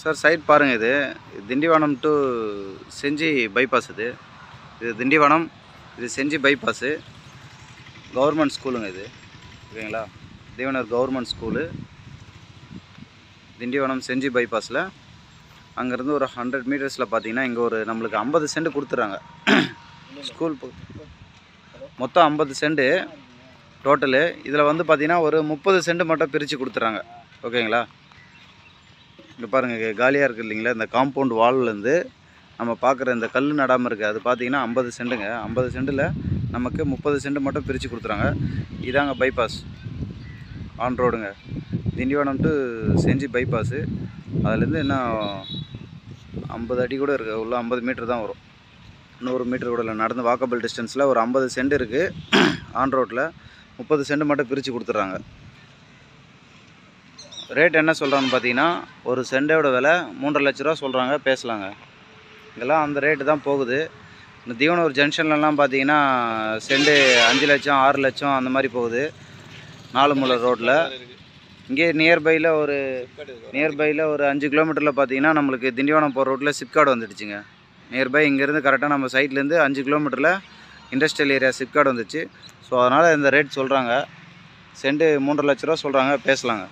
Sir side பாருங்கள் இது. Tindivanam to Senji bypass இது. இது திண்டிவனம் இது செஞ்சி பைபாஸு கவர்மெண்ட் ஸ்கூலுங்க இது. ஓகேங்களா தீவனர் கவர்மெண்ட் ஸ்கூலு. திண்டிவனம் செஞ்சி பைபாஸில் அங்கேருந்து ஒரு ஹண்ட்ரட் மீட்டர்ஸில் பார்த்தீங்கன்னா இங்கே ஒரு நம்மளுக்கு ஐம்பது சென்ட் கொடுத்துறாங்க. ஸ்கூல் மொத்தம் ஐம்பது சென்ட் டோட்டலு இதில் வந்து பார்த்திங்கன்னா ஒரு முப்பது சென்ட் மட்டும் பிரித்து கொடுத்துட்றாங்க ஓகேங்களா? இங்கே பாருங்கள் காலியாக இருக்குது இல்லைங்களா? இந்த காம்பவுண்ட் வால்லேருந்து நம்ம பார்க்குற இந்த கல் நடாமல் இருக்குது அது பார்த்தீங்கன்னா ஐம்பது சென்ட்டுங்க ஐம்பது சென்ட்டில் நமக்கு முப்பது சென்ட் மட்டும் பிரித்து கொடுத்துறாங்க. இதாங்க பைபாஸ் ஆன் ரோடுங்க திண்டிவனம் டு செஞ்சி பைபாஸு அதுலேருந்து இன்னும் ஐம்பது அடி கூட இருக்குது உள்ள ஐம்பது மீட்டர் தான் வரும். நூறு மீட்டர் கூட இல்லை. நடந்து வாக்கபிள் டிஸ்டன்ஸில் ஒரு ஐம்பது சென்ட் இருக்குது ஆன் ரோட்டில் முப்பது சென்ட் மட்டும் பிரித்து கொடுத்துட்றாங்க ரேட் என்ன சொல்கிறான்னு பார்த்தீங்கன்னா ஒரு செண்டோட விலை மூன்றரை லட்ச ரூபா சொல்கிறாங்க பேசலாங்க. இங்கெல்லாம் அந்த ரேட்டு தான் போகுது. இந்த தீவனூர் ஜங்ஷன்லலாம் பார்த்தீங்கன்னா செண்டு அஞ்சு லட்சம் ஆறு லட்சம் அந்த மாதிரி போகுது. நாலுமுலை ரோட்டில் இங்கே நியர்பையில் ஒரு நியர்பையில் ஒரு அஞ்சு கிலோமீட்டரில் பார்த்தீங்கன்னா நம்மளுக்கு திண்டிவனம் போகிற ரோட்டில் சிப்காடு வந்துடுச்சுங்க. நியர்பை இங்கேருந்து கரெக்டாக நம்ம சைட்லேருந்து அஞ்சு கிலோமீட்டரில் இண்டஸ்ட்ரியல் ஏரியா சிப்காடு வந்துச்சு. ஸோ அதனால் இந்த ரேட் சொல்கிறாங்க செண்டு மூன்றரை லட்ச ரூபா சொல்கிறாங்க பேசலாங்க.